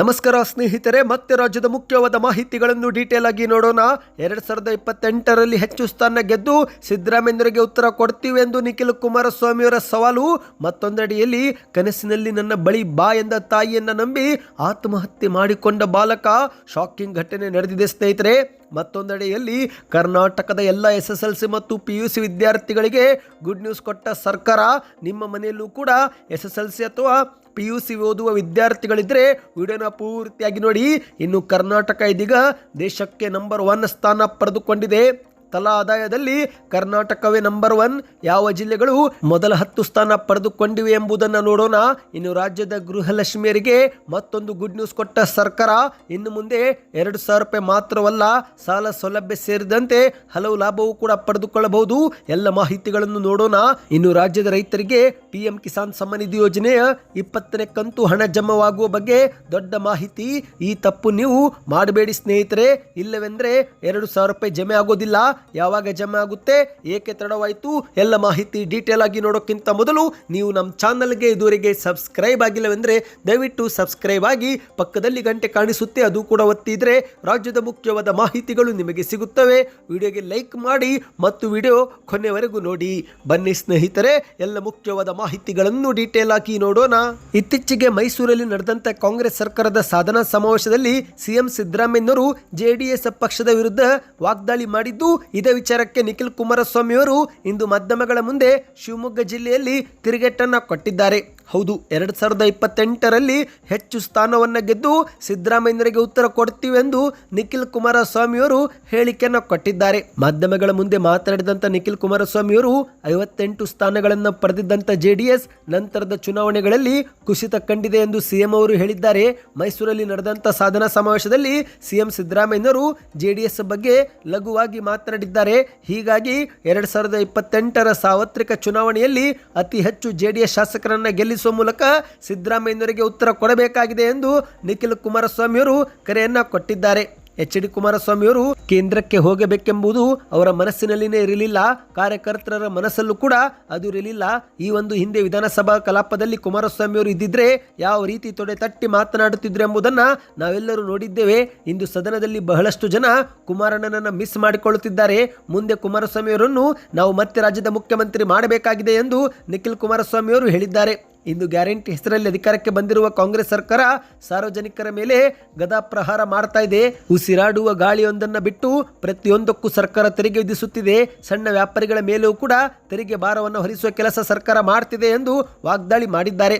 ನಮಸ್ಕಾರ ಸ್ನೇಹಿತರೆ, ಮತ್ತೆ ರಾಜ್ಯದ ಮುಖ್ಯವಾದ ಮಾಹಿತಿಗಳನ್ನು ಡೀಟೇಲ್ ಆಗಿ ನೋಡೋಣ. ಎರಡ್ ಸಾವಿರದ ಇಪ್ಪತ್ತೆಂಟರಲ್ಲಿ ಹೆಚ್ಚು ಸ್ಥಾನ ಗೆದ್ದು ಸಿದ್ದರಾಮಯ್ಯರಿಗೆ ಉತ್ತರ ಕೊಡ್ತೀವಿ ಎಂದು ನಿಖಿಲ್ ಕುಮಾರಸ್ವಾಮಿಯವರ ಸವಾಲು. ಮತ್ತೊಂದಡಿಯಲ್ಲಿ, ಕನಸಿನಲ್ಲಿ ನನ್ನ ಬಳಿ ಬಾ ಎಂದ ತಾಯಿಯನ್ನ ನಂಬಿ ಆತ್ಮಹತ್ಯೆ ಮಾಡಿಕೊಂಡ ಬಾಲಕ. ಶಾಕಿಂಗ್ ಘಟನೆ ನಡೆದಿದೆ ಸ್ನೇಹಿತರೆ. ಮತ್ತೊಂದೆಡೆಯಲ್ಲಿ ಕರ್ನಾಟಕದ ಎಲ್ಲ ಎಸ್ ಎಸ್ ಎಲ್ ಸಿ ಮತ್ತು ಪಿ ಯು ಸಿ ವಿದ್ಯಾರ್ಥಿಗಳಿಗೆ ಗುಡ್ ನ್ಯೂಸ್ ಕೊಟ್ಟ ಸರ್ಕಾರ, ನಿಮ್ಮ ಮನೆಯಲ್ಲೂ ಕೂಡ ಎಸ್ ಎಸ್ ಎಲ್ ಸಿ ಅಥವಾ ಪಿ ಯು ಸಿ ಓದುವ ವಿದ್ಯಾರ್ಥಿಗಳಿದ್ದರೆ ವಿಡಿಯೋನ ಪೂರ್ತಿಯಾಗಿ ನೋಡಿ. ಇನ್ನು ಕರ್ನಾಟಕ ಇದೀಗ ದೇಶಕ್ಕೆ ನಂಬರ್ ಒನ್ ಸ್ಥಾನ ಪಡೆದುಕೊಂಡಿದೆ. ತಲಾ ಆದಾಯದಲ್ಲಿ ಕರ್ನಾಟಕವೇ ನಂಬರ್ ಒನ್ ಯಾವ ಜಿಲ್ಲೆಗಳು ಮೊದಲ ಹತ್ತು ಸ್ಥಾನ ಪಡೆದುಕೊಂಡಿವೆ ಎಂಬುದನ್ನು ನೋಡೋಣ. ಇನ್ನು ರಾಜ್ಯದ ಗೃಹಲಕ್ಷ್ಮಿಯರಿಗೆ ಮತ್ತೊಂದು ಗುಡ್ ನ್ಯೂಸ್ ಕೊಟ್ಟ ಸರ್ಕಾರ. ಇನ್ನು ಮುಂದೆ ಎರಡು ಸಾವಿರ ರೂಪಾಯಿ ಮಾತ್ರವಲ್ಲ, ಸಾಲ ಸೌಲಭ್ಯ ಸೇರಿದಂತೆ ಹಲವು ಲಾಭವೂ ಕೂಡ ಪಡೆದುಕೊಳ್ಳಬಹುದು. ಎಲ್ಲ ಮಾಹಿತಿಗಳನ್ನು ನೋಡೋಣ. ಇನ್ನು ರಾಜ್ಯದ ರೈತರಿಗೆ ಪಿಎಂ ಕಿಸಾನ್ ಸಮ್ಮಾನ್ ನಿಧಿ ಯೋಜನೆಯ ಇಪ್ಪತ್ತನೇ ಕಂತು ಹಣ ಜಮವಾಗುವ ಬಗ್ಗೆ ದೊಡ್ಡ ಮಾಹಿತಿ. ಈ ತಪ್ಪು ನೀವು ಮಾಡಬೇಡಿ ಸ್ನೇಹಿತರೆ. ಇಲ್ಲವೆಂದ್ರೆ ಎರಡು ಸಾವಿರ ರೂಪಾಯಿ ಜಮೆ ಆಗೋದಿಲ್ಲ. ಯಾವಾಗ ಜಮೆ ಆಗುತ್ತೆ, ಏಕೆ ತಡವಾಯಿತು, ಎಲ್ಲ ಮಾಹಿತಿ ಡೀಟೇಲ್ ಆಗಿ ನೋಡೋಕ್ಕಿಂತ ಮೊದಲು ನೀವು ನಮ್ಮ ಚಾನಲ್ಗೆ ಇದುವರೆಗೆ ಸಬ್ಸ್ಕ್ರೈಬ್ ಆಗಿಲ್ಲವೆಂದರೆ ದಯವಿಟ್ಟು ಸಬ್ಸ್ಕ್ರೈಬ್ ಆಗಿ, ಪಕ್ಕದಲ್ಲಿ ಗಂಟೆ ಕಾಣಿಸುತ್ತೆ, ಅದು ಕೂಡ ಒತ್ತಿದ್ರೆ ರಾಜ್ಯದ ಮುಖ್ಯವಾದ ಮಾಹಿತಿಗಳು ನಿಮಗೆ ಸಿಗುತ್ತವೆ. ವಿಡಿಯೋಗೆ ಲೈಕ್ ಮಾಡಿ ಮತ್ತು ವಿಡಿಯೋ ಕೊನೆವರೆಗೂ ನೋಡಿ. ಬನ್ನಿ ಸ್ನೇಹಿತರೆ, ಎಲ್ಲ ಮುಖ್ಯವಾದ ಮಾಹಿತಿಗಳನ್ನು ಡೀಟೇಲ್ ಆಗಿ ನೋಡೋಣ. ಇತ್ತೀಚೆಗೆ ಮೈಸೂರಲ್ಲಿ ನಡೆದಂತ ಕಾಂಗ್ರೆಸ್ ಸರ್ಕಾರದ ಸಾಧನಾ ಸಮಾವೇಶದಲ್ಲಿ ಸಿಎಂ ಸಿದ್ದರಾಮಯ್ಯನವರು ಜೆಡಿಎಸ್ ಪಕ್ಷದ ವಿರುದ್ಧ ವಾಗ್ದಾಳಿ ಮಾಡಿದ್ದು ಇದೇ ವಿಚಾರಕ್ಕೆ ನಿಖಿಲ್ ಕುಮಾರಸ್ವಾಮಿಯವರು ಇಂದು ಮಾಧ್ಯಮಗಳ ಮುಂದೆ ಶಿವಮೊಗ್ಗ ಜಿಲ್ಲೆಯಲ್ಲಿ ತಿರುಗೇಟನ್ನು ಕೊಟ್ಟಿದ್ದಾರೆ. ಹೌದು, ಎರಡು ಸಾವಿರದ ಇಪ್ಪತ್ತೆಂಟರಲ್ಲಿ ಹೆಚ್ಚು ಸ್ಥಾನವನ್ನು ಗೆದ್ದು ಸಿದ್ದರಾಮಯ್ಯರಿಗೆ ಉತ್ತರ ಕೊಡ್ತೀವಿ ಎಂದು ನಿಖಿಲ್ ಕುಮಾರಸ್ವಾಮಿಯವರು ಹೇಳಿಕೆಯನ್ನು ಕೊಟ್ಟಿದ್ದಾರೆ. ಮಾಧ್ಯಮಗಳ ಮುಂದೆ ಮಾತನಾಡಿದಂಥ ನಿಖಿಲ್ ಕುಮಾರಸ್ವಾಮಿಯವರು ಐವತ್ತೆಂಟು ಸ್ಥಾನಗಳನ್ನು ಪಡೆದಿದ್ದಂಥ ಜೆಡಿಎಸ್ ನಂತರದ ಚುನಾವಣೆಗಳಲ್ಲಿ ಕುಸಿತ ಕಂಡಿದೆ ಎಂದು ಸಿಎಂ ಅವರು ಹೇಳಿದ್ದಾರೆ. ಮೈಸೂರಲ್ಲಿ ನಡೆದಂಥ ಸಾಧನಾ ಸಮಾವೇಶದಲ್ಲಿ ಸಿಎಂ ಸಿದ್ದರಾಮಯ್ಯನವರು ಜೆಡಿಎಸ್ ಬಗ್ಗೆ ಲಘುವಾಗಿ ಮಾತನಾಡಿದ್ದಾರೆ. ಹೀಗಾಗಿ ಎರಡ್ ಸಾವಿರದ ಇಪ್ಪತ್ತೆಂಟರ ಸಾರ್ವತ್ರಿಕ ಚುನಾವಣೆಯಲ್ಲಿ ಅತಿ ಹೆಚ್ಚು ಜೆಡಿಎಸ್ ಶಾಸಕರನ್ನ ಗೆಲ್ಲಿಸುವ ಮೂಲಕ ಸಿದ್ದರಾಮಯ್ಯನವರಿಗೆ ಉತ್ತರ ಕೊಡಬೇಕಾಗಿದೆ ಎಂದು ನಿಖಿಲ್ ಕುಮಾರಸ್ವಾಮಿಯವರು ಕರೆಯನ್ನ ಕೊಟ್ಟಿದ್ದಾರೆ. ಎಚ್ ಡಿ ಕುಮಾರಸ್ವಾಮಿಯವರು ಕೇಂದ್ರಕ್ಕೆ ಹೋಗಬೇಕೆಂಬುದು ಅವರ ಮನಸ್ಸಿನಲ್ಲಿನೇ ಇರಲಿಲ್ಲ. ಕಾರ್ಯಕರ್ತರ ಮನಸ್ಸಲ್ಲೂ ಕೂಡ ಅದು ಇರಲಿಲ್ಲ. ಈ ಒಂದು ಹಿಂದೆ ವಿಧಾನಸಭಾ ಕಲಾಪದಲ್ಲಿ ಕುಮಾರಸ್ವಾಮಿಯವರು ಇದ್ದಿದ್ರೆ ಯಾವ ರೀತಿ ತೊಡೆ ತಟ್ಟಿ ಮಾತನಾಡುತ್ತಿದ್ರು ಎಂಬುದನ್ನು ನಾವೆಲ್ಲರೂ ನೋಡಿದ್ದೇವೆ. ಇಂದು ಸದನದಲ್ಲಿ ಬಹಳಷ್ಟು ಜನ ಕುಮಾರಣ್ಣನನ್ನು ಮಿಸ್ ಮಾಡಿಕೊಳ್ಳುತ್ತಿದ್ದಾರೆ. ಮುಂದೆ ಕುಮಾರಸ್ವಾಮಿಯವರನ್ನು ನಾವು ಮತ್ತೆ ರಾಜ್ಯದ ಮುಖ್ಯಮಂತ್ರಿ ಮಾಡಬೇಕಾಗಿದೆ ಎಂದು ನಿಖಿಲ್ ಕುಮಾರಸ್ವಾಮಿಯವರು ಹೇಳಿದ್ದಾರೆ. ಇಂದು ಗ್ಯಾರಂಟಿ ಹೆಸರಲ್ಲಿ ಅಧಿಕಾರಕ್ಕೆ ಬಂದಿರುವ ಕಾಂಗ್ರೆಸ್ ಸರ್ಕಾರ ಸಾರ್ವಜನಿಕರ ಮೇಲೆ ಗದಾಪ್ರಹಾರ ಮಾಡ್ತಾ ಇದೆ. ಉಸಿರಾಡುವ ಗಾಳಿಯೊಂದನ್ನು ಬಿಟ್ಟು ಪ್ರತಿಯೊಂದಕ್ಕೂ ಸರ್ಕಾರ ತೆರಿಗೆ ವಿಧಿಸುತ್ತಿದೆ. ಸಣ್ಣ ವ್ಯಾಪಾರಿಗಳ ಮೇಲೂ ಕೂಡ ತೆರಿಗೆ ಭಾರವನ್ನು ಹೊರಿಸುವ ಕೆಲಸ ಸರ್ಕಾರ ಮಾಡ್ತಿದೆ ಎಂದು ವಾಗ್ದಾಳಿ ಮಾಡಿದ್ದಾರೆ.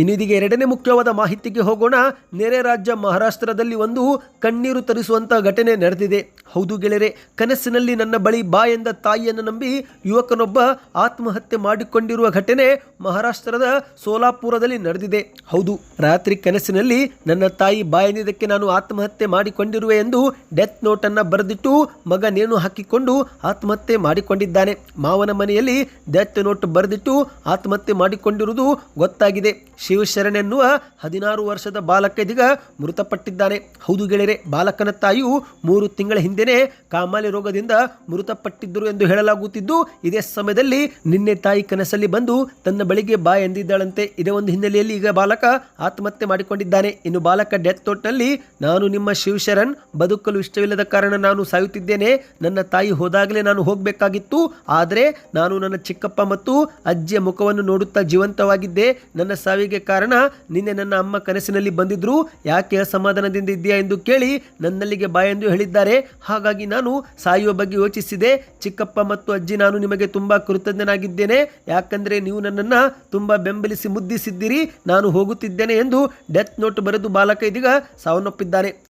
ಇನ್ನಿದೀಗ ಎರಡನೇ ಮುಖ್ಯವಾದ ಮಾಹಿತಿಗೆ ಹೋಗೋಣ. ನೆರೆ ರಾಜ್ಯ ಮಹಾರಾಷ್ಟ್ರದಲ್ಲಿ ಒಂದು ಕಣ್ಣೀರು ತರಿಸುವಂತಹ ಘಟನೆ ನಡೆದಿದೆ. ಹೌದು ಗೆಳೆಯರೆ, ಕನಸಿನಲ್ಲಿ ನನ್ನ ಬಳಿ ಬಾ ಎಂದ ತಾಯಿಯನ್ನು ನಂಬಿ ಯುವಕನೊಬ್ಬ ಆತ್ಮಹತ್ಯೆ ಮಾಡಿಕೊಂಡಿರುವ ಘಟನೆ ಮಹಾರಾಷ್ಟ್ರದ ಸೋಲಾಪುರದಲ್ಲಿ ನಡೆದಿದೆ. ಹೌದು, ರಾತ್ರಿ ಕನಸಿನಲ್ಲಿ ನನ್ನ ತಾಯಿ ಬಾ ಎಂದಿದ್ದಕ್ಕೆ ನಾನು ಆತ್ಮಹತ್ಯೆ ಮಾಡಿಕೊಂಡಿರುವೆ ಎಂದು ಡೆತ್ ನೋಟನ್ನು ಬರೆದಿಟ್ಟು ಮಗ ನೇಣು ಹಾಕಿಕೊಂಡು ಆತ್ಮಹತ್ಯೆ ಮಾಡಿಕೊಂಡಿದ್ದಾನೆ. ಮಾವನ ಮನೆಯಲ್ಲಿ ಡೆತ್ ನೋಟ್ ಬರೆದಿಟ್ಟು ಆತ್ಮಹತ್ಯೆ ಮಾಡಿಕೊಂಡಿರುವುದು ಗೊತ್ತಾಗಿದೆ. ಶಿವಶರಣ್ ಎನ್ನುವ ಹದಿನಾರು ವರ್ಷದ ಬಾಲಕ ಇದೀಗ ಮೃತಪಟ್ಟಿದ್ದಾನೆ. ಹೌದು ಗೆಳೆಯರೆ, ಬಾಲಕನ ತಾಯಿಯು ಮೂರು ತಿಂಗಳ ಹಿಂದೆನೆ ಕಾಮಾಲೆ ರೋಗದಿಂದ ಮೃತಪಟ್ಟಿದ್ದರು ಎಂದು ಹೇಳಲಾಗುತ್ತಿದ್ದು, ಇದೇ ಸಮಯದಲ್ಲಿ ನಿನ್ನೆ ತಾಯಿ ಕನಸಲ್ಲಿ ಬಂದು ತನ್ನ ಬಳಿಗೆ ಬಾ ಎಂದಿದ್ದಾಳಂತೆ. ಇದೇ ಒಂದು ಹಿನ್ನೆಲೆಯಲ್ಲಿ ಈಗ ಬಾಲಕ ಆತ್ಮಹತ್ಯೆ ಮಾಡಿಕೊಂಡಿದ್ದಾನೆ. ಇನ್ನು ಬಾಲಕ ಡೆತ್ ತೋಟ್ನಲ್ಲಿ ನಾನು ನಿಮ್ಮ ಶಿವಶರಣ್, ಬದುಕಲು ಇಷ್ಟವಿಲ್ಲದ ಕಾರಣ ನಾನು ಸಾಯುತ್ತಿದ್ದೇನೆ. ನನ್ನ ತಾಯಿ ಹೋದಾಗಲೇ ನಾನು ಹೋಗಬೇಕಾಗಿತ್ತು. ಆದರೆ ನಾನು ನನ್ನ ಚಿಕ್ಕಪ್ಪ ಮತ್ತು ಅಜ್ಜಿಯ ಮುಖವನ್ನು ನೋಡುತ್ತಾ ಜೀವಂತವಾಗಿದ್ದೆ. ನನ್ನ ಸಾವಿಗೆ ಕಾರಣ ನಿನ್ನೆ ನನ್ನ ಅಮ್ಮ ಕನಸಿನಲ್ಲಿ ಬಂದಿದ್ರು. ಯಾಕೆ ಅಸಮಾಧಾನದಿಂದ ಇದೆಯಾ ಎಂದು ಕೇಳಿ ನನ್ನಲ್ಲಿಗೆ ಬಾ ಎಂದು ಹೇಳಿದ್ದಾರೆ. ಹಾಗಾಗಿ ನಾನು ಸಾಯುವ ಬಗ್ಗೆ ಯೋಚಿಸಿದೆ. ಚಿಕ್ಕಪ್ಪ ಮತ್ತು ಅಜ್ಜಿ, ನಾನು ನಿಮಗೆ ತುಂಬ ಕೃತಜ್ಞನಾಗಿದ್ದೇನೆ. ಯಾಕಂದರೆ ನೀವು ನನ್ನನ್ನು ತುಂಬ ಬೆಂಬಲಿಸಿ ಮುದ್ದಿಸಿದ್ದೀರಿ. ನಾನು ಹೋಗುತ್ತಿದ್ದೇನೆ ಎಂದು ಡೆತ್ ನೋಟ್ ಬರೆದು ಬಾಲಕ ಇದೀಗ ಸಾವನ್ನಪ್ಪಿದ್ದಾನೆ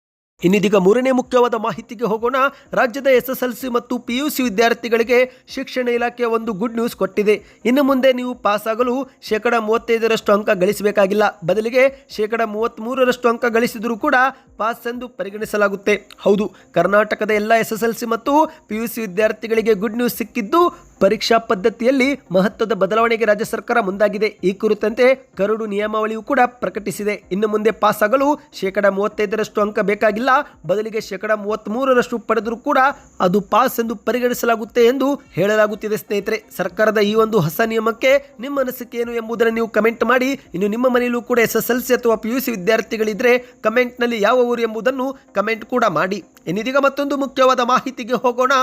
ಇನ್ನಿದೀಗ ಮೂರನೇ ಮುಖ್ಯವಾದ ಮಾಹಿತಿಗೆ ಹೋಗೋಣ. ರಾಜ್ಯದ ಎಸ್ ಎಸ್ ಎಲ್ ಸಿ ಮತ್ತು ಪಿ ಯು ಸಿ ವಿದ್ಯಾರ್ಥಿಗಳಿಗೆ ಶಿಕ್ಷಣ ಇಲಾಖೆ ಒಂದು ಗುಡ್ ನ್ಯೂಸ್ ಕೊಟ್ಟಿದೆ. ಇನ್ನು ಮುಂದೆ ನೀವು ಪಾಸ್ ಆಗಲು ಶೇಕಡ ಮೂವತ್ತೈದರಷ್ಟು ಅಂಕ ಗಳಿಸಬೇಕಾಗಿಲ್ಲ. ಬದಲಿಗೆ ಶೇಕಡ ಮೂವತ್ತ್ಮೂರರಷ್ಟು ಅಂಕ ಗಳಿಸಿದರೂ ಕೂಡ ಪಾಸ್ ಎಂದು ಪರಿಗಣಿಸಲಾಗುತ್ತೆ. ಹೌದು, ಕರ್ನಾಟಕದ ಎಲ್ಲ ಎಸ್ ಮತ್ತು ಪಿ ಯು ಸಿ ವಿದ್ಯಾರ್ಥಿಗಳಿಗೆ ಗುಡ್ ನ್ಯೂಸ್ ಸಿಕ್ಕಿದ್ದು ಪರೀಕ್ಷಾ ಪದ್ಧತಿಯಲ್ಲಿ ಮಹತ್ವದ ಬದಲಾವಣೆಗೆ ರಾಜ್ಯ ಸರ್ಕಾರ ಮುಂದಾಗಿದೆ. ಈ ಕುರಿತಂತೆ ಕರಡು ನಿಯಮಾವಳಿಯು ಕೂಡ ಪ್ರಕಟಿಸಿದೆ. ಇನ್ನು ಮುಂದೆ ಪಾಸ್ ಆಗಲು ಶೇಕಡ ಮೂವತ್ತೈದರಷ್ಟು ಅಂಕ ಬೇಕಾಗಿಲ್ಲ. ಬದಲಿಗೆ ಶೇಕಡ ಮೂವತ್ತ್ ಮೂರರಷ್ಟು ಪಡೆದರೂ ಕೂಡ ಅದು ಪಾಸ್ ಎಂದು ಪರಿಗಣಿಸಲಾಗುತ್ತೆ ಎಂದು ಹೇಳಲಾಗುತ್ತಿದೆ ಸ್ನೇಹಿತರೆ. ಸರ್ಕಾರದ ಈ ಒಂದು ಹೊಸ ನಿಯಮಕ್ಕೆ ನಿಮ್ಮ ಅನಿಸಿಕೆ ಏನು ಎಂಬುದನ್ನು ನೀವು ಕಮೆಂಟ್ ಮಾಡಿ. ಇನ್ನು ನಿಮ್ಮ ಮನೆಯಲ್ಲೂ ಕೂಡ ಎಸ್ ಎಸ್ ಎಲ್ ಸಿ ಅಥವಾ ಪಿ ಯು ಸಿ ವಿದ್ಯಾರ್ಥಿಗಳಿದ್ರೆ ಕಮೆಂಟ್ನಲ್ಲಿ ಯಾವ ಊರು ಎಂಬುದನ್ನು ಕಮೆಂಟ್ ಕೂಡ ಮಾಡಿ. ಇನ್ನಿದೀಗ ಮತ್ತೊಂದು ಮುಖ್ಯವಾದ ಮಾಹಿತಿಗೆ ಹೋಗೋಣ.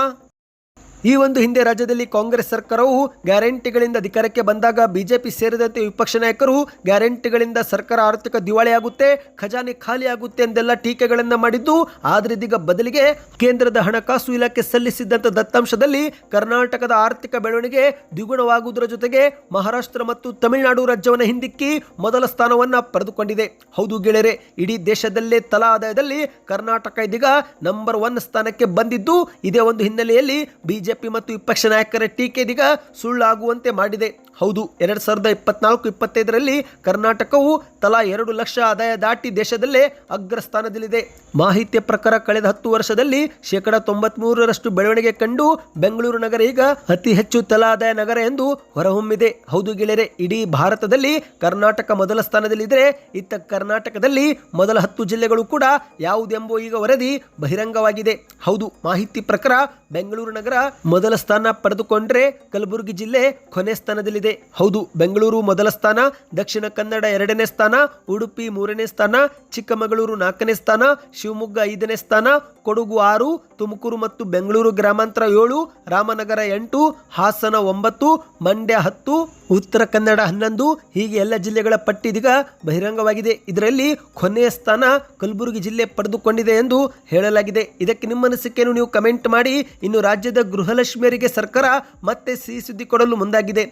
ಈ ಒಂದು ಹಿಂದೆ ರಾಜ್ಯದಲ್ಲಿ ಕಾಂಗ್ರೆಸ್ ಸರ್ಕಾರವು ಗ್ಯಾರಂಟಿಗಳಿಂದ ಅಧಿಕಾರಕ್ಕೆ ಬಂದಾಗ ಬಿಜೆಪಿ ಸೇರಿದಂತೆ ವಿಪಕ್ಷ ನಾಯಕರು ಗ್ಯಾರಂಟಿಗಳಿಂದ ಸರ್ಕಾರ ಆರ್ಥಿಕ ದಿವಾಳಿಯಾಗುತ್ತೆ ಖಜಾನೆ ಖಾಲಿಯಾಗುತ್ತೆ ಎಂದೆಲ್ಲ ಟೀಕೆಗಳನ್ನು ಮಾಡಿದ್ದು, ಆದರೆ ಇದೀಗ ಬದಲಿಗೆ ಕೇಂದ್ರದ ಹಣಕಾಸು ಇಲಾಖೆ ಸಲ್ಲಿಸಿದ್ದಂಥ ದತ್ತಾಂಶದಲ್ಲಿ ಕರ್ನಾಟಕದ ಆರ್ಥಿಕ ಬೆಳವಣಿಗೆ ದ್ವಿಗುಣವಾಗುವುದರ ಜೊತೆಗೆ ಮಹಾರಾಷ್ಟ್ರ ಮತ್ತು ತಮಿಳುನಾಡು ರಾಜ್ಯವನ್ನು ಹಿಂದಿಕ್ಕಿ ಮೊದಲ ಸ್ಥಾನವನ್ನು ಪಡೆದುಕೊಂಡಿದೆ. ಹೌದು ಗೆಳೆಯರೆ, ಇಡೀ ದೇಶದಲ್ಲೇ ತಲಾ ಆದಾಯದಲ್ಲಿ ಕರ್ನಾಟಕ ಇದೀಗ ನಂಬರ್ ಒನ್ ಸ್ಥಾನಕ್ಕೆ ಬಂದಿದ್ದು, ಇದೇ ಒಂದು ಹಿನ್ನೆಲೆಯಲ್ಲಿ ಬಿಜೆಪಿ ಮತ್ತು ವಿಪಕ್ಷ ನಾಯಕರ ಟೀಕೆ ಇದೀಗ ಸುಳ್ಳಾಗುವಂತೆ ಮಾಡಿದೆ. ಹೌದು, ಎರಡು ಸಾವಿರದ ಇಪ್ಪತ್ನಾಲ್ಕು, ಇಪ್ಪತ್ತೈದರಲ್ಲಿ ಕರ್ನಾಟಕವು ತಲಾ ಎರಡು ಲಕ್ಷ ಆದಾಯ ದಾಟಿ ದೇಶದಲ್ಲೇ ಅಗ್ರಸ್ಥಾನದಲ್ಲಿದೆ. ಮಾಹಿತಿಯ ಪ್ರಕಾರ ಕಳೆದ ಹತ್ತು ವರ್ಷದಲ್ಲಿ ಶೇಕಡ ತೊಂಬತ್ಮೂರರಷ್ಟು ಬೆಳವಣಿಗೆ ಕಂಡು ಬೆಂಗಳೂರು ನಗರ ಈಗ ಅತಿ ಹೆಚ್ಚು ತಲಾ ಆದಾಯ ನಗರ ಎಂದು ಹೊರಹೊಮ್ಮಿದೆ. ಹೌದು ಗೆಳೆಯರೆ, ಇಡೀ ಭಾರತದಲ್ಲಿ ಕರ್ನಾಟಕ ಮೊದಲ ಸ್ಥಾನದಲ್ಲಿದ್ದರೆ ಇತ್ತ ಕರ್ನಾಟಕದಲ್ಲಿ ಮೊದಲ ಹತ್ತು ಜಿಲ್ಲೆಗಳು ಕೂಡ ಯಾವುದೆಂಬ ಈಗ ವರದಿ ಬಹಿರಂಗವಾಗಿದೆ. ಹೌದು, ಮಾಹಿತಿ ಪ್ರಕಾರ ಬೆಂಗಳೂರು ನಗರ ಮೊದಲ ಸ್ಥಾನ ಪಡೆದುಕೊಂಡ್ರೆ ಕಲಬುರಗಿ ಜಿಲ್ಲೆ ಕೊನೆ ಸ್ಥಾನದಲ್ಲಿದೆ. ಹೌದು, ಬೆಂಗಳೂರು ಮೊದಲ ಸ್ಥಾನ, ದಕ್ಷಿಣ ಕನ್ನಡ ಎರಡನೇ ಸ್ಥಾನ, ಉಡುಪಿ ಮೂರನೇ ಸ್ಥಾನ, ಚಿಕ್ಕಮಗಳೂರು ನಾಲ್ಕನೇ ಸ್ಥಾನ, ಶಿವಮೊಗ್ಗ ಐದನೇ ಸ್ಥಾನ, ಕೊಡಗು ಆರು, ತುಮಕೂರು ಮತ್ತು ಬೆಂಗಳೂರು ಗ್ರಾಮಾಂತರ ಏಳು, ರಾಮನಗರ ಎಂಟು, ಹಾಸನ ಒಂಬತ್ತು, ಮಂಡ್ಯ ಹತ್ತು, ಉತ್ತರ ಕನ್ನಡ ಹನ್ನೊಂದು, ಹೀಗೆ ಎಲ್ಲ ಜಿಲ್ಲೆಗಳ ಪಟ್ಟಿ ಇದೀಗ ಬಹಿರಂಗವಾಗಿದೆ. ಇದರಲ್ಲಿ ಕೊನೆಯ ಸ್ಥಾನ ಕಲಬುರಗಿ ಜಿಲ್ಲೆ ಪಡೆದುಕೊಂಡಿದೆ ಎಂದು ಹೇಳಲಾಗಿದೆ. ಇದಕ್ಕೆ ನಿಮ್ಮ ಅನಿಸಿಕೆಯನ್ನು ನೀವು ಕಮೆಂಟ್ ಮಾಡಿ. ಇನ್ನು ರಾಜ್ಯದ ಗೃಹಲಕ್ಷ್ಮಿಯರಿಗೆ ಸರ್ಕಾರ ಮತ್ತೆ ಸಿಹಿ ಸುದ್ದಿ ಕೊಡಲು ಮುಂದಾಗಿದೆ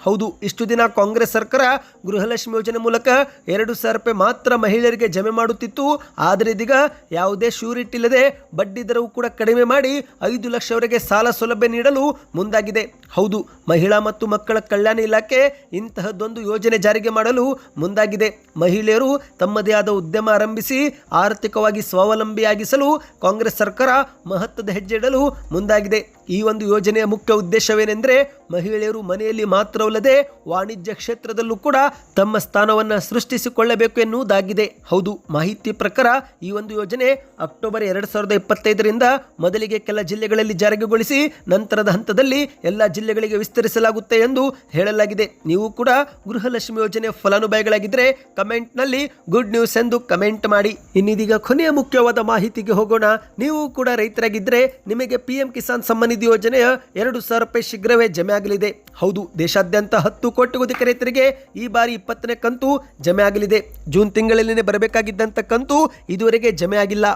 ಹೌದು, ಇಷ್ಟು ದಿನ ಕಾಂಗ್ರೆಸ್ ಸರ್ಕಾರ ಗೃಹಲಕ್ಷ್ಮಿ ಯೋಜನೆ ಮೂಲಕ ಎರಡು ಸಾವಿರ ರೂಪಾಯಿ ಮಾತ್ರ ಮಹಿಳೆಯರಿಗೆ ಜಮೆ ಮಾಡುತ್ತಿತ್ತು. ಆದರೆ ಇದೀಗ ಯಾವುದೇ ಶ್ಯೂರಿಟಿ ಇಲ್ಲದೆ ಬಡ್ಡಿ ದರವು ಕೂಡ ಕಡಿಮೆ ಮಾಡಿ ಐದು ಲಕ್ಷವರೆಗೆ ಸಾಲ ಸೌಲಭ್ಯ ನೀಡಲು ಮುಂದಾಗಿದೆ. ಹೌದು, ಮಹಿಳಾ ಮತ್ತು ಮಕ್ಕಳ ಕಲ್ಯಾಣ ಇಲಾಖೆ ಇಂತಹದ್ದೊಂದು ಯೋಜನೆ ಜಾರಿಗೆ ಮಾಡಲು ಮುಂದಾಗಿದೆ. ಮಹಿಳೆಯರು ತಮ್ಮದೇ ಆದ ಉದ್ಯಮ ಆರಂಭಿಸಿ ಆರ್ಥಿಕವಾಗಿ ಸ್ವಾವಲಂಬಿಯಾಗಿಸಲು ಕಾಂಗ್ರೆಸ್ ಸರ್ಕಾರ ಮಹತ್ವದ ಹೆಜ್ಜೆ ಇಡಲು ಮುಂದಾಗಿದೆ. ಈ ಒಂದು ಯೋಜನೆಯ ಮುಖ್ಯ ಉದ್ದೇಶವೇನೆಂದರೆ ಮಹಿಳೆಯರು ಮನೆಯಲ್ಲಿ ಮಾತ್ರವಲ್ಲದೆ ವಾಣಿಜ್ಯ ಕ್ಷೇತ್ರದಲ್ಲೂ ಕೂಡ ತಮ್ಮ ಸ್ಥಾನವನ್ನು ಸೃಷ್ಟಿಸಿಕೊಳ್ಳಬೇಕು ಎನ್ನುವುದಾಗಿದೆ. ಹೌದು, ಮಾಹಿತಿ ಪ್ರಕಾರ ಈ ಒಂದು ಯೋಜನೆ ಅಕ್ಟೋಬರ್ ಎರಡು ಸಾವಿರದ ಇಪ್ಪತ್ತೈದರಿಂದ ಮೊದಲಿಗೆ ಕೆಲ ಜಿಲ್ಲೆಗಳಲ್ಲಿ ಜಾರಿಗೊಳಿಸಿ ನಂತರದ ಹಂತದಲ್ಲಿ ಎಲ್ಲ ಜಿಲ್ಲೆಗಳಿಗೆ ವಿಸ್ತರಿಸಲಾಗುತ್ತೆ ಎಂದು ಹೇಳಲಾಗಿದೆ. ನೀವು ಕೂಡ ಗೃಹಲಕ್ಷ್ಮಿ ಯೋಜನೆ ಫಲಾನುಭವಿಗಳಾಗಿದ್ದರೆ ಕಮೆಂಟ್ನಲ್ಲಿ ಗುಡ್ ನ್ಯೂಸ್ ಎಂದು ಕಮೆಂಟ್ ಮಾಡಿ. ಇನ್ನಿದೀಗ ಕೊನೆಯ ಮುಖ್ಯವಾದ ಮಾಹಿತಿಗೆ ಹೋಗೋಣ. ನೀವು ಕೂಡ ರೈತರಾಗಿದ್ದರೆ ನಿಮಗೆ ಪಿ ಎಂ ಕಿಸಾನ್ ಸಮ್ಮಾನ್ ನಿಧಿ ಯೋಜನೆಯ ಎರಡು ಸಾವಿರ ರೂಪಾಯಿ ಶೀಘ್ರವೇ ಜಮೆ ಆಗಲಿದೆ. ಹೌದು, ದೇಶಾದ್ಯಂತ ಹತ್ತು ಕೋಟಿಗೂ ಅಧಿಕ ರೈತರಿಗೆ ಈ ಬಾರಿ ಇಪ್ಪತ್ತನೇ ಕಂತು ಜಮೆ ಆಗಲಿದೆ. ಜೂನ್ ತಿಂಗಳಲ್ಲಿನೇ ಬರಬೇಕಾಗಿದ್ದಂಥ ಕಂತು ಇದುವರೆಗೆ ಜಮೆ ಆಗಿಲ್ಲ.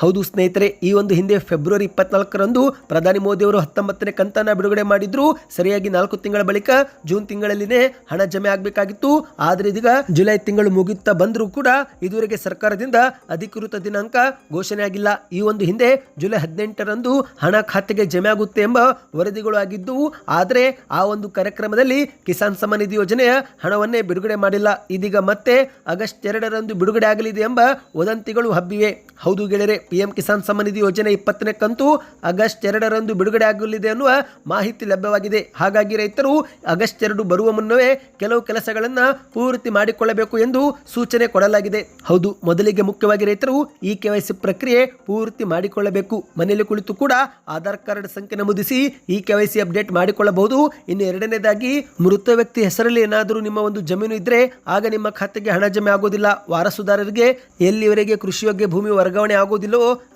ಹೌದು ಸ್ನೇಹಿತರೆ, ಈ ಒಂದು ಹಿಂದೆ ಫೆಬ್ರವರಿ ಇಪ್ಪತ್ನಾಲ್ಕರಂದು ಪ್ರಧಾನಿ ಮೋದಿಯವರು ಹತ್ತೊಂಬತ್ತನೇ ಕಂತನ್ನ ಬಿಡುಗಡೆ ಮಾಡಿದ್ರು. ಸರಿಯಾಗಿ ನಾಲ್ಕು ತಿಂಗಳ ಬಳಿಕ ಜೂನ್ ತಿಂಗಳಲ್ಲಿನೇ ಹಣ ಜಮೆ ಆಗಬೇಕಾಗಿತ್ತು. ಆದರೆ ಇದೀಗ ಜುಲೈ ತಿಂಗಳು ಮುಗಿಯುತ್ತಾ ಬಂದರೂ ಕೂಡ ಇದುವರೆಗೆ ಸರ್ಕಾರದಿಂದ ಅಧಿಕೃತ ದಿನಾಂಕ ಘೋಷಣೆ ಆಗಿಲ್ಲ. ಈ ಒಂದು ಹಿಂದೆ ಜುಲೈ ಹದಿನೆಂಟರಂದು ಹಣ ಖಾತೆಗೆ ಜಮೆ ಆಗುತ್ತೆ ಎಂಬ ವರದಿಗಳು ಆಗಿದ್ದವು. ಆದರೆ ಆ ಒಂದು ಕಾರ್ಯಕ್ರಮದಲ್ಲಿ ಕಿಸಾನ್ ಸಮ್ಮಾನ್ ನಿಧಿ ಯೋಜನೆಯ ಹಣವನ್ನೇ ಬಿಡುಗಡೆ ಮಾಡಿಲ್ಲ. ಇದೀಗ ಮತ್ತೆ ಆಗಸ್ಟ್ ಎರಡರಂದು ಬಿಡುಗಡೆ ಆಗಲಿದೆ ಎಂಬ ವದಂತಿಗಳು ಹಬ್ಬಿವೆ. ಹೌದು ಗೆಳೆಯರೆ ಪಿಎಂ ಕಿಸಾನ್ ನಿಧಿ ಯೋಜನೆ ಇಪ್ಪತ್ತನೇ ಕಂತು ಆಗಸ್ಟ್ ಎರಡರಂದು ಬಿಡುಗಡೆ ಆಗಲಿದೆ ಅನ್ನುವ ಮಾಹಿತಿ ಲಭ್ಯವಾಗಿದೆ. ಹಾಗಾಗಿ ರೈತರು ಆಗಸ್ಟ್ ಎರಡು ಬರುವ ಮುನ್ನವೇ ಕೆಲವು ಕೆಲಸಗಳನ್ನು ಪೂರ್ತಿ ಮಾಡಿಕೊಳ್ಳಬೇಕು ಎಂದು ಸೂಚನೆ ಕೊಡಲಾಗಿದೆ. ಹೌದು, ಮೊದಲಿಗೆ ಮುಖ್ಯವಾಗಿ ರೈತರು ಈ ಕೆವೈಸಿ ಪ್ರಕ್ರಿಯೆ ಪೂರ್ತಿ ಮಾಡಿಕೊಳ್ಳಬೇಕು. ಮನೆಯಲ್ಲಿ ಕುಳಿತು ಕೂಡ ಆಧಾರ್ ಕಾರ್ಡ್ ಸಂಖ್ಯೆ ನಮೂದಿಸಿ ಈ ಕೆವೈಸಿ ಅಪ್ಡೇಟ್ ಮಾಡಿಕೊಳ್ಳಬಹುದು. ಇನ್ನು ಎರಡನೇದಾಗಿ, ಮೃತ ವ್ಯಕ್ತಿ ಹೆಸರಲ್ಲಿ ಏನಾದರೂ ನಿಮ್ಮ ಒಂದು ಜಮೀನು ಇದ್ರೆ ಆಗ ನಿಮ್ಮ ಖಾತೆಗೆ ಹಣ ಜಮೆ ಆಗೋದಿಲ್ಲ. ವಾರಸುದಾರರಿಗೆ ಎಲ್ಲಿವರೆಗೆ ಕೃಷಿಯೋಗ್ಯ ಭೂಮಿ ವರ್ಗಾವಣೆ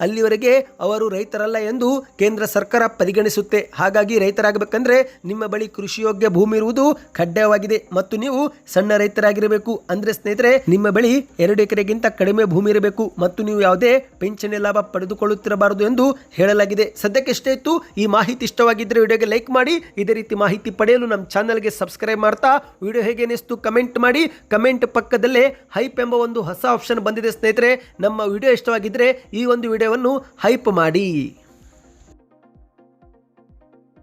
ಅಲ್ಲಿವರೆಗೆ ಅವರು ರೈತರಲ್ಲ ಎಂದು ಕೇಂದ್ರ ಸರ್ಕಾರ ಪರಿಗಣಿಸುತ್ತೆ. ಹಾಗಾಗಿ ರೈತರಾಗಬೇಕಂದ್ರೆ ನಿಮ್ಮ ಬಳಿ ಕೃಷಿಯೋಗ್ಯ ಭೂಮಿ ಇರುವುದು ಕಡ್ಡಾಯವಾಗಿದೆ ಮತ್ತು ನೀವು ಸಣ್ಣ ರೈತರಾಗಿರಬೇಕು. ಅಂದ್ರೆ ಸ್ನೇಹಿತರೆ, ನಿಮ್ಮ ಬಳಿ ಎರಡು ಎಕರೆಗಿಂತ ಕಡಿಮೆ ಭೂಮಿ ಇರಬೇಕು ಮತ್ತು ನೀವು ಯಾವುದೇ ಪಿಂಚಣಿ ಲಾಭ ಪಡೆದುಕೊಳ್ಳುತ್ತಿರಬಾರದು ಎಂದು ಹೇಳಲಾಗಿದೆ. ಸದ್ಯಕ್ಕೆ ಇಷ್ಟೇ ಇತ್ತು. ಈ ಮಾಹಿತಿ ಇಷ್ಟವಾಗಿದ್ದರೆ ವಿಡಿಯೋಗೆ ಲೈಕ್ ಮಾಡಿ. ಇದೇ ರೀತಿ ಮಾಹಿತಿ ಪಡೆಯಲು ನಮ್ಮ ಚಾನಲ್ಗೆ ಸಬ್ಸ್ಕ್ರೈಬ್ ಮಾಡ್ತಾ ವಿಡಿಯೋ ಹೇಗೆ ಅನಿಸ್ತು ಕಮೆಂಟ್ ಮಾಡಿ. ಕಮೆಂಟ್ ಪಕ್ಕದಲ್ಲೇ ಹೈಪ್ ಎಂಬ ಒಂದು ಹೊಸ ಆಪ್ಷನ್ ಬಂದಿದೆ ಸ್ನೇಹಿತರೆ. ನಮ್ಮ ವಿಡಿಯೋ ಇಷ್ಟವಾಗಿದ್ದರೆ ಈ ಒಂದು ವಿಡಿಯೋವನ್ನು ಹೈಪ್ ಮಾಡಿ.